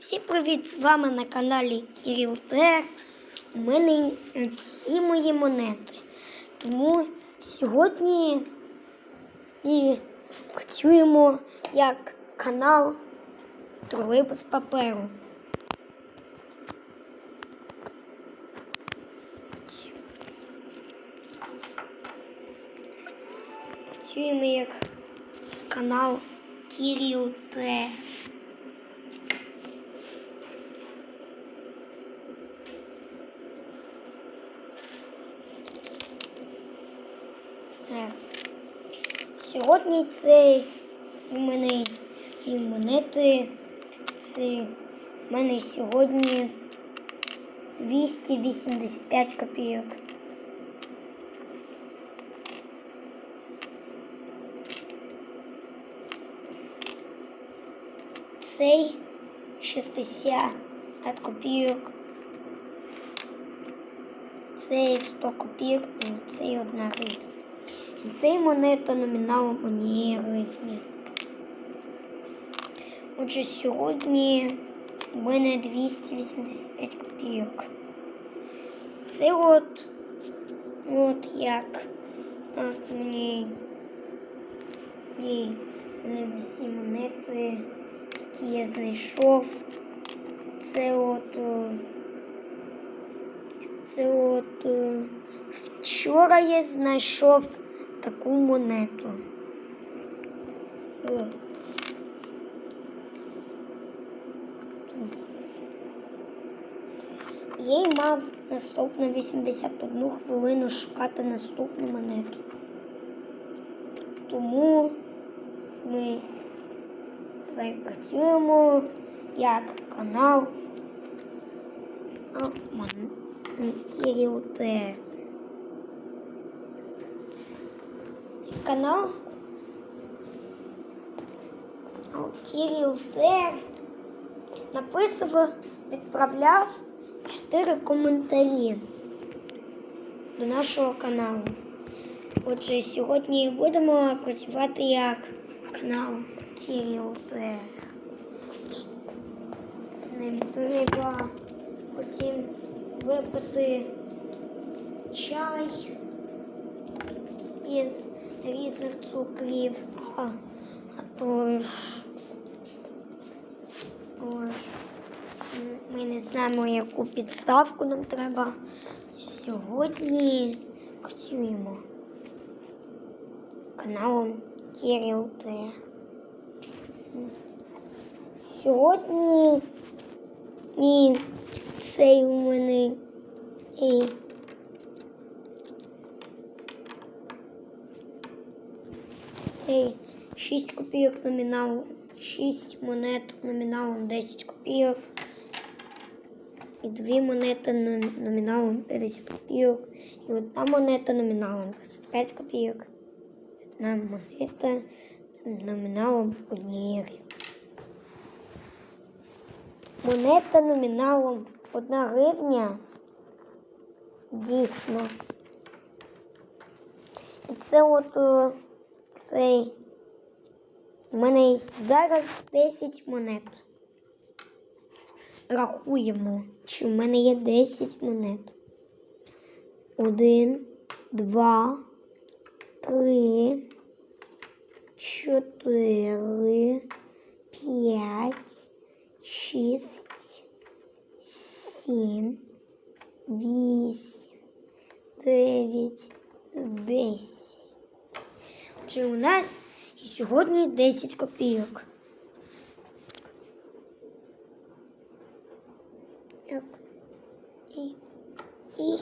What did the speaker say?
Всім привіт! З вами на каналі Кирил Тер. У мене всі мої монети. Тому сьогодні і працюємо як канал Тролейбус паперу. Працюємо як канал Кирил Тер. Сьогодні цей у мене і монети. Це у мене сьогодні 285 копійок. Цей 60 копійок. Цей 100 копійок і цей одна гривня. Цей монета номіналом однієї гривні. Отже, сьогодні у мене 285 копійок. Це от, от як от мені і всі монети, які я знайшов. Це от. Це от вчора я знайшов таку монету. О. Я мав наступну 81 хвилину шукати наступну монету. Тому ми працюємо як канал Кирил Т. Канал Кирил Т. Написував, відправляв 4 коментарі до нашого каналу. Отже, сьогодні будемо працювати як канал Кирил Т. Нам треба потім випити чай із різних цукрів, а, а то ж, ось, ми не знаємо, яку підставку нам треба. Сьогодні працюємо каналом Кирил Т. Сьогодні і цей у мене і Ей, 6 копійок номінал, 6 монет номіналом 10 копійок. І дві монети номіналом 50 копійок. І одна монета номіналом 25 копійок. Одна монета номіналом 1 гривні. Монета номіналом 1 гривня. Дійсно. І це от о, цей. У мене зараз 10 монет. Рахуємо, чи в мене є 10 монет. Один, два, три, чотири, п'ять, шість, сім, вісім, дев'ять, десять. Отже, у нас і сьогодні 10 копійок. Так. І, і